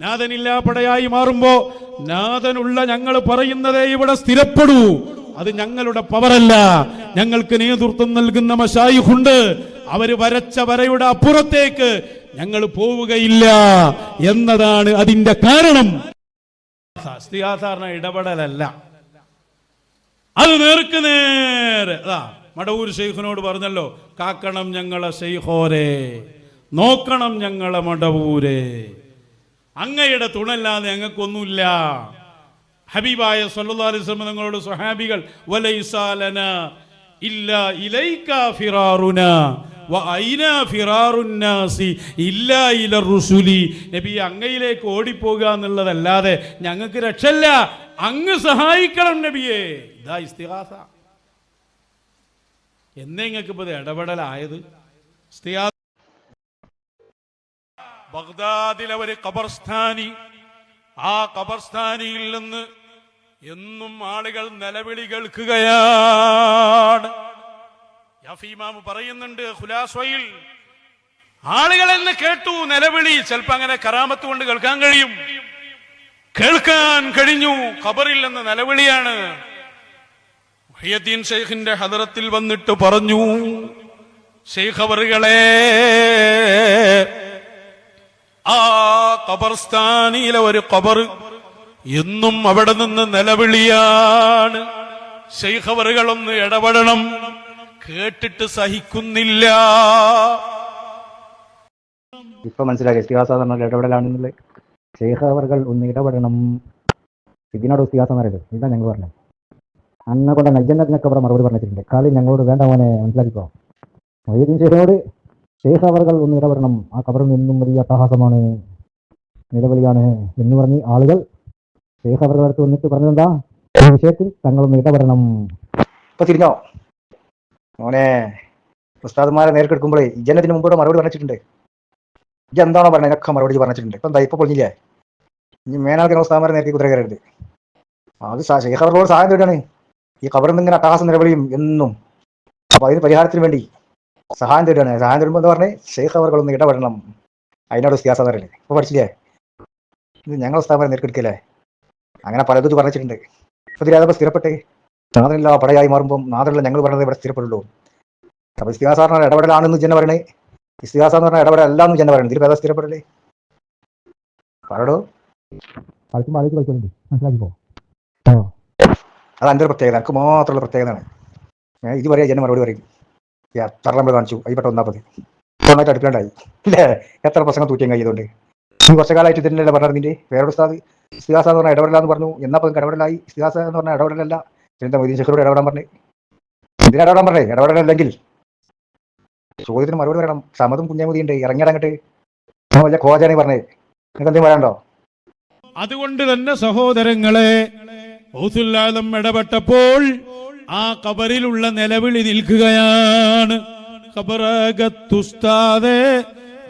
നാഥനില്ലാപ്പടയായി മാറുമ്പോ നാഥനുള്ള ഞങ്ങൾ പറയുന്നതേ ഇവിടെ സ്ഥിരപ്പെടൂ. അത് ഞങ്ങളുടെ പവറല്ല. ഞങ്ങൾക്ക് നേതൃത്വം നൽകുന്ന മഷായിഹുണ്ട് അവർ വരച്ച വരയുടെ അപ്പുറത്തേക്ക് ഞങ്ങൾ പോവുകയില്ല എന്നതാണ് അതിന്റെ കാരണം. സാധാരണ ഇടപെടലല്ല. അത് നേർക്ക് നേരെ. അതാ മടവൂർ ഷെയ്ഖിനോട് പറഞ്ഞല്ലോ കാക്കണം ഞങ്ങളെ ഷെയ്ഖോരെ നോക്കണം ഞങ്ങളെ മടവൂരെ. അങ്ങയുടെ തുണല്ലാതെ ഞങ്ങൾക്കൊന്നുമില്ല ഹബീബായ സല്ലല്ലാഹു അലൈഹി വസല്ലം തങ്ങളുടെ സ്വഹാബികൾ വലൈസാലന ഇല്ല ഇലൈക ഫിറാറുന നബി അങ്ങയിലേക്ക് ഓടിപ്പോകുക എന്നുള്ളതല്ലാതെ ഞങ്ങൾക്ക് രക്ഷല്ല അങ്ങ് സഹായിക്കണം നബിയെ. ഇതാ ഇസ്തിഹാസ എന്നേ നിങ്ങൾക്ക് ഇപ്പോൾ ഇടപെടലായത്. ഇസ്തിഹാസ ബഗ്ദാദിലെ ഒരു കബർസ്ഥാനി ആ കബർസ്ഥാനിയിൽ നിന്ന് എന്നും ആളുകൾ നിലവിളി കേൾക്കുകയാണ്. യഫീമാമ് പറയുന്നുണ്ട് ഹുലാസ്വയിൽ ആളുകൾ എന്ന് കേട്ടു നിലവിളി ചിലപ്പോ അങ്ങനെ കറാമത്ത് കൊണ്ട് കേൾക്കാൻ കഴിയും. കേൾക്കാൻ കഴിഞ്ഞു ഖബറിൽ നിന്ന് നിലവിളിയാണ്. മുഹിയദ്ദീൻ ഷെയ്ഖിന്റെ ഹദറത്തിൽ വന്നിട്ട് പറഞ്ഞു ഷെയ്ഖ് ആ ഖബർസ്ഥാനിയിലെ ഒരു ഖബർ എന്നും അവിടെ നിന്ന് നിലവിളിയാണ്. ശൈഖവറുകളൊന്ന് ഇടപെടണം. കേട്ടിട്ട് സഹിക്കുന്നില്ല. ഇപ്പൊ മനസ്സിലാക്കി പറഞ്ഞാൽ ഇടപെടലാണെന്നുള്ളത്. ശൈഖവറുകൾ ഒന്ന് ഇടപെടണം. ഇതിനോട് ഇസ്തിഹാസം എന്ന് പറയുന്നത് ഇതാ ഞങ്ങൾ പറഞ്ഞത്. അന്നെ കൊണ്ട് നജ്ജന്നത്തിനൊക്കെ അവിടെ മറുപടി പറഞ്ഞിട്ടുണ്ട്. കളി ഞങ്ങളോട് വേണ്ട മോനെ മനസ്സിലാക്കിക്കോ. മൊയ്തീൻ ഷെയ്ഖിനോട് ഷെയ്ഖ് അവർകൾ ഒന്ന് ഇടപെടണം. ആ കബറിൽ നിന്നും വലിയ അട്ടഹാസമാണ്. നിലവിളിയാണ് എന്ന് പറഞ്ഞ് ആളുകൾ ഷെയ്ഖ് അവർകളുടെ അടുത്ത് വന്നിട്ട് പറഞ്ഞതെന്താ? ഈ വിഷയത്തിൽ തങ്ങളൊന്ന് ഇടപെടണം. ഇപ്പൊ തിരിഞ്ഞോ? മോനെ പ്രസ്താദന്മാരെ നേരിട്ടെടുക്കുമ്പോഴേ ഇജനത്തിന് മുമ്പോട്ട് മറുപടി പറഞ്ഞിട്ടുണ്ട്. ഇജ്ജ് എന്താണോ പറഞ്ഞത് എന്നൊക്കെ മറുപടി പറഞ്ഞിട്ടുണ്ട്. ഇപ്പൊ എന്താ? ഇപ്പൊ പൊളിഞ്ഞില്ലേ? ഇനി മേനാൾക്ക് ഉസ്താദ്മാരെ നേരത്തെ കുതിര കയറരുത്. അത് ഷെയ്ഖ് അവരോട് സഹായം തേടാണ് ഈ കബറിൽ നിന്ന് ഇങ്ങനെ അട്ടഹാസം നിലവിളിയും എന്നും. അപ്പൊ അതിന് പരിഹാരത്തിന് വേണ്ടി സഹായം തരുവാണ്. സഹായം തരുമ്പോൾ എന്ന് പറഞ്ഞേ ഷെയ്ഖ് അവർക്കൊന്ന് ഇടപെടണം. അതിനോട് വ്യത്യാസം പറയല്ലേ ഇപ്പൊ പഠിച്ചില്ലേ? ഇത് ഞങ്ങൾ സ്ഥാപനം നേരിടുക്കല്ലേ അങ്ങനെ പലതും പറഞ്ഞിട്ടുണ്ട്. ഇപ്പൊ ഇതിലാതെ സ്ഥിരപ്പെട്ടേ? നാദനില്ല പടയായി മാറുമ്പോൾ നാദനുള്ള ഞങ്ങൾ പറഞ്ഞത് ഇവിടെ സ്ഥിരപ്പെടുള്ളൂ. അപ്പൊ ഇസ്തിഹാസ പറഞ്ഞ ഇടപെടലാണെന്ന് ജന പറയണേ. ഇസ്തിഹാസ എന്ന് പറഞ്ഞ എന്ന് ജന പറയണേ. ഇതിൽ പേദ സ്ഥിരപ്പെടലേ? പറടോ. കളിക്കുമ്പോൾ ആലോചിച്ച് കളിക്കുന്നുണ്ട് മനസ്സിലാക്കിപ്പോ അത് എന്റെ പ്രത്യേകത. എനിക്ക് മാത്രമുള്ള പ്രത്യേകതയാണ്. ഞാൻ ഇത് പറയാ ജന മറുപടി പറയും. എത്ര കാണിച്ചു? പെട്ടെന്ന് ഒന്നാമത്. നന്നായിട്ട് അടുപ്പിലുണ്ടായി. ഇല്ലേ? എത്ര പ്രസംഗം തൂറ്റിയും കഴിയതുകൊണ്ട് ഈ കുറച്ച് കാലമായിട്ട് ഇതിന്റെ നിന്റെ? വേറൊരു ഉസ്താദ് ഇസ്തിഹാസ എന്ന് പറഞ്ഞാൽ ഇടപെടലാന്ന് പറഞ്ഞു. എന്നാ അപ്പം ഇടപെടലായി? ഇസ്തിഹാസ എന്ന് പറഞ്ഞാൽ ഇടപെടലല്ല. എന്താ മൊയ്തീൻ ശേഖരോട് ഇടപെടാൻ പറഞ്ഞേ. എന്തിനാ ഇടപെടാൻ പറഞ്ഞേ? ഇടപെടലല്ലെങ്കിൽ. ചോദ്യത്തിന് മറുപടി പറയണം. സമതും കുഞ്ഞാമുതിയുണ്ട് ഇറങ്ങിയിടങ്ങട്ട് വലിയ കോജാനെ പറഞ്ഞേ. നിങ്ങൾക്ക് എന്തെങ്കിലും പറയണ്ടോ അതുകൊണ്ട് തന്നെ സഹോദരങ്ങളെ ഇടപെട്ടപ്പോൾ ആ കബറിലുള്ള നിലവിളി നിൽക്കുകയാണ്. കബറകത്തുസ്താതെ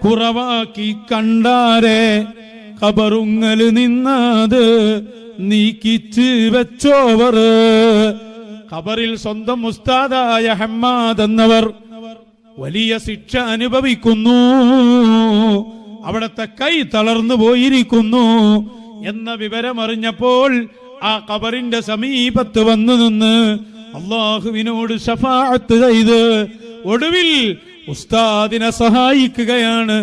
കുറവാക്കി കണ്ടാരെ കബറുങ്ങൽ നിന്നത് നീക്കിച്ച് വെച്ചോവർ. ഖബറിൽ സ്വന്തം ഉസ്താദായ ഹമ്മാദ് എന്നവർ വലിയ ശിക്ഷ അനുഭവിക്കുന്നു. അവിടത്തെ കൈ തളർന്നു പോയിരിക്കുന്നു എന്ന വിവരമറിഞ്ഞപ്പോൾ ആ കബറിന്റെ സമീപത്ത് വന്നു നിന്ന് അള്ളാഹുവിനോട് ഷഫാഅത്ത് ചെയ്ത് ഒടുവിൽ ഉസ്താദിനെ സഹായിക്കുകയാണ്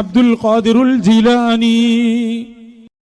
അബ്ദുൽ ഖാദിറുൽ ജിലാനി.